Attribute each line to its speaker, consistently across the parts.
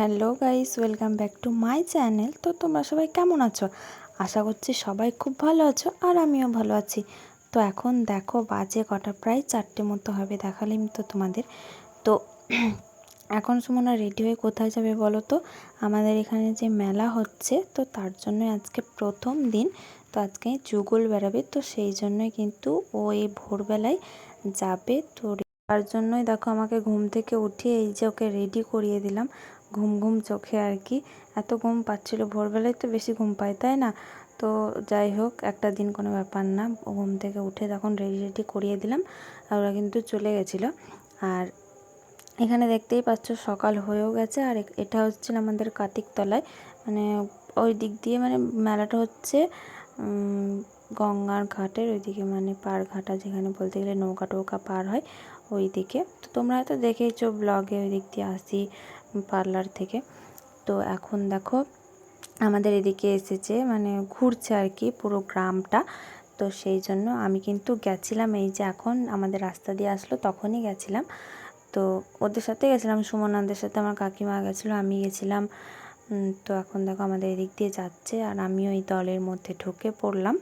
Speaker 1: Hello guys, welcome back to my channel. তো তোমরা সবাই কেমন আছো? আশা করছি সবাই খুব ভালো আছো আর আমিও ভালো আছি। তো এখন দেখো বাজে কটা, প্রায় চারটে মতো হবে দেখালাম তো তোমাদের। তো এখন সুমনা রেডি হয়ে কোথায় যাবে বলো তো? আমাদের এখানে যে মেলা হচ্ছে, তো তার জন্য আজকে প্রথম দিন। তো আজকে যুগল বেড়াবে, তো সেই জন্যই কিন্তু ও এই ভোরবেলায় যাবে। তো তার জন্যই দেখো আমাকে ঘুম থেকে উঠিয়ে এই যে ওকে রেডি করিয়ে দিলাম। ঘুম ঘুম চোখে আর কি। এত ঘুম পাচ্ছিলো। ভোরবেলায় তো বেশি ঘুম পায়, তাই না? তো যাই হোক, একটা দিন কোনো ব্যাপার না। ঘুম থেকে উঠে তখন রেডি রেডি করিয়ে দিলাম আর ওরা কিন্তু চলে গেছিল। আর এখানে দেখতেই পাচ্ছ, সকাল হয়েও গেছে। আর এটা হচ্ছে আমাদের কাতিকতলায় মানে ওই দিক দিয়ে মানে মেলাটা হচ্ছে গঙ্গার ঘাটের ওইদিকে মানে পার ঘাটা যেখানে বলতে গেলে নৌকা টৌকা পার হয়। ওই দিকে। তো তোমরা হয়তো দেখেইছো ব্লগে ওই দিক দিয়ে আসি পার্লার থেকে। তো এখন দেখো আমাদের এদিকে এসেছে মানে ঘুরছে আর কি পুরো গ্রামটা। তো সেই জন্য আমি কিন্তু গেছিলাম, এই যে এখন আমাদের রাস্তা দিয়ে আসলো তখনই গেছিলাম। তো ওদের সাথে গেছিলাম, সুমনাদের সাথে আমার কাকিমা গেছিল, আমি গেছিলাম। তো এখন দেখো আমাদের এদিক দিয়ে যাচ্ছে আর আমি ওই দলের মধ্যে ঢুকে পড়লাম।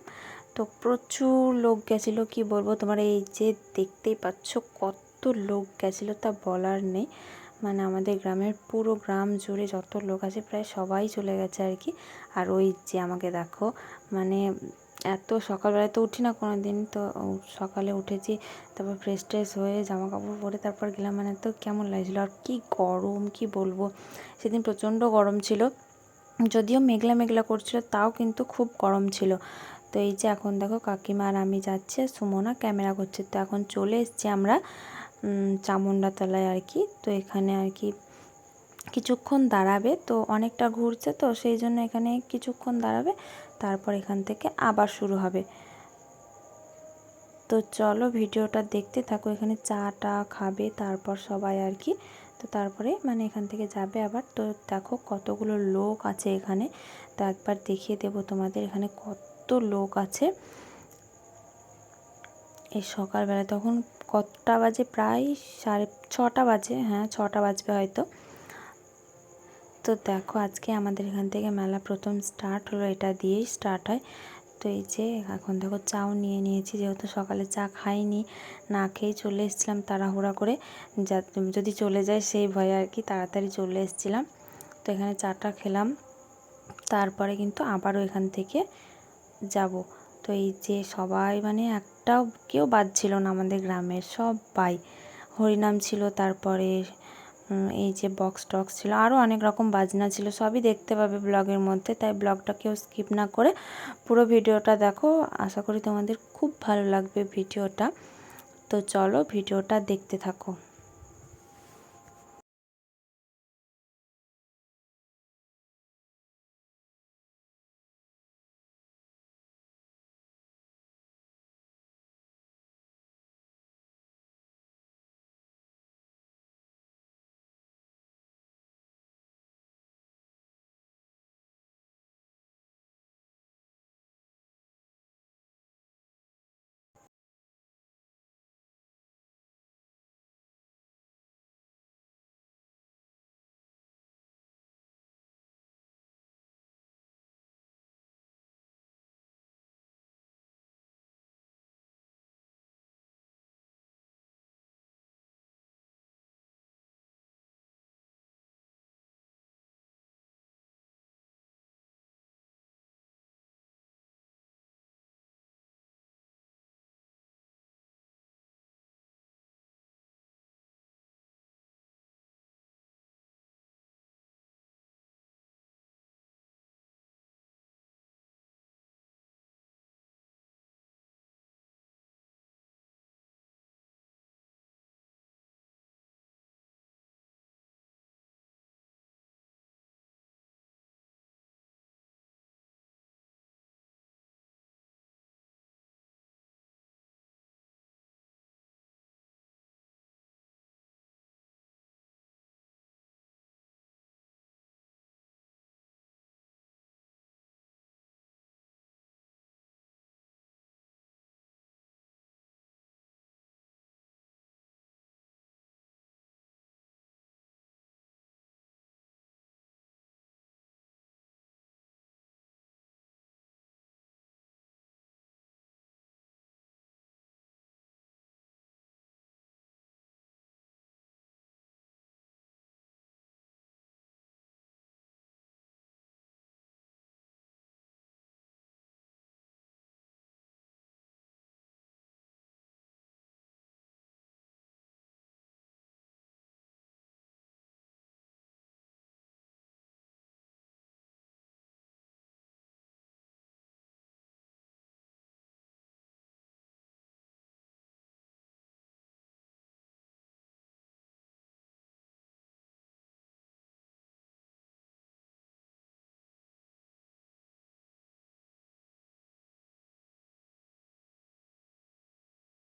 Speaker 1: তো প্রচুর লোক গেছিল, কি বলব? তোমার এই যে দেখতেই পাচ্ছ কত লোক গেছিল তা বলার নেই। মানে আমাদের গ্রামের পুরো গ্রাম জুড়ে যত লোক আছে প্রায় সবাই চলে গেছে আর কি। আর ওই যে আমাকে দেখো মানে এত সকালবেলায় তো উঠি না কোনো দিন তো সকালে উঠেছি, তারপর ফ্রেশ ট্রেশ হয়ে জামা কাপড় পরে তারপর গেলাম। মানে তো কেমন লাগছিল আর কি গরম, কি বলব? সেদিন প্রচণ্ড গরম ছিল, যদিও মেঘলা মেঘলা করছিল, তাও কিন্তু খুব গরম ছিল। তো এই যে এখন দেখো কাকিমা আর আমি যাচ্ছে সুমনা ক্যামেরা করছে। তো এখন চলে এসছি আমরা চামুন্ডাতলায় আর কি। তো এখানে আর কি কিছুক্ষণ দাঁড়াবে। তো অনেকটা ঘুরছে তো, সেই জন্য এখানে কিছুক্ষণ দাঁড়াবে। তারপর এখান থেকে আবার শুরু হবে। তো চলো ভিডিওটা দেখতে থাকো, এখানে চাটা খাবে তারপর সবাই আর কি। তো তারপরে মানে এখান থেকে যাবে আবার। তো দেখো কতগুলো লোক আছে এখানে। তো একবার দেখিয়ে দেব তোমাদের এখানে কত লোক আছে। এই সকালবেলা তখন কতটা বাজে? প্রায় সাড়ে ছটা বাজে হ্যাঁ ছটা বাজবে হয়তো। তো দেখো, আজকে আমাদের এখান থেকে মেলা প্রথম স্টার্ট হলো, এটা দিয়েই স্টার্ট হয়। তো এই যে এখন দেখো চাও নিয়ে নিয়েছি, যেহেতু সকালে চা খাইনি, না খেয়েই চলে এসেছিলাম তাড়াহুড়া করে। যা, যদি চলে যায় সেই ভয়ে আর কি তাড়াতাড়ি চলে এসেছিলাম। তো এখানে চাটা খেলাম, তারপরে কিন্তু আবারও এখান থেকে যাব। তো এই যে সবাই মানে একটাও কেউ বাদ ছিল না আমাদের গ্রামের সব সবাই। হরিনাম ছিল, তারপরে এই যে বক্স টক্স ছিল আরও অনেক রকম বাজনা ছিল, সবই দেখতে পাবে ব্লগের মধ্যে, তাই ব্লগটা কেউ স্কিপ না করে পুরো ভিডিওটা দেখো। আশা করি তোমাদের খুব ভালো লাগবে ভিডিওটা। তো চলো ভিডিওটা দেখতে থাকো।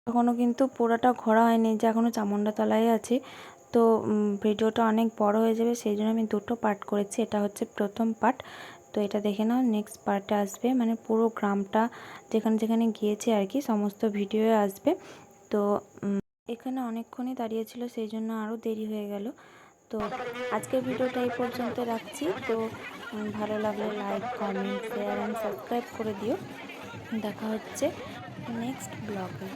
Speaker 1: এখনও কিন্তু পুরোটা ঘোরা হয়নি, যে এখনও চামুন্ডা তলায় আছে। তো ভিডিওটা অনেক বড় হয়ে যাবে, সেই জন্য আমি দুটো পার্ট করেছি, এটা হচ্ছে প্রথম পার্ট তো এটা দেখে নাও নেক্সট পার্টে আসবে মানে পুরো গ্রামটা যেখানে যেখানে গিয়েছে আর কি, সমস্ত ভিডিও আসবে। তো এখানে অনেকক্ষণই দাঁড়িয়েছিল সেই জন্য আরও দেরি হয়ে গেল। তো, আজকের ভিডিওটা এই পর্যন্ত রাখছি। তো ভালো লাগলে like comment share and subscribe করে দিও। দেখা হচ্ছে। নেক্সট ব্লগে।